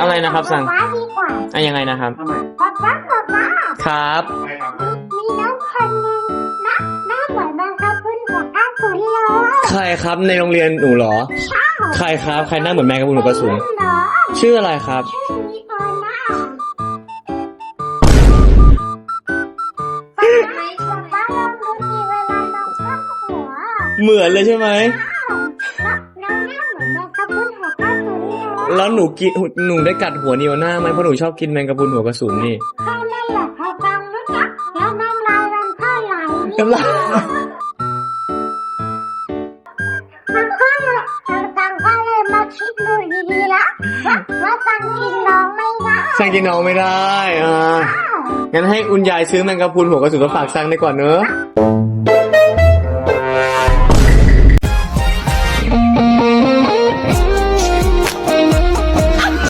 อะไรนะครับสั่งป๊าดีกว่าอะยังไงนะครับ ทำไมป๊าป๊าป๊าป๊าครับทำไมครับมีน้องคนหนึงนะหน้าเหมือนแมงกะพรุนหัวก้าสุนเลยใครครับในโรงเรียนหนูเหรอใครครับ ใครหน้าเหมือนแมงกะพรุนหัวกระสุนเหรอชื่ออะไรครับ ชื่อนิโคล่าป๊าป๊าลองดูทีเวลาน้องข้ามหัว เหมือนเลยใช่ไหมน้ แล้วหนูกินหนูได้กัดหัวนิวหน้าไหมเพราะหนูชอบกินแมงกะพรุนหัวกระสุนนี่แค่นั้นแหละพอฟังรู้จักแล้วน้ำลายมันก็ไหลกำลังมันก็เลยตังก็เลยมาคิดดูดีๆละว่าว่าตังกินน้องไม่ได้สั่งกินน้องไม่ได้อ่างั้นให้คุณยายซื้อแมงกะพรุนหัวกระสุนมาฝากสั่งได้ก่อนเนอะ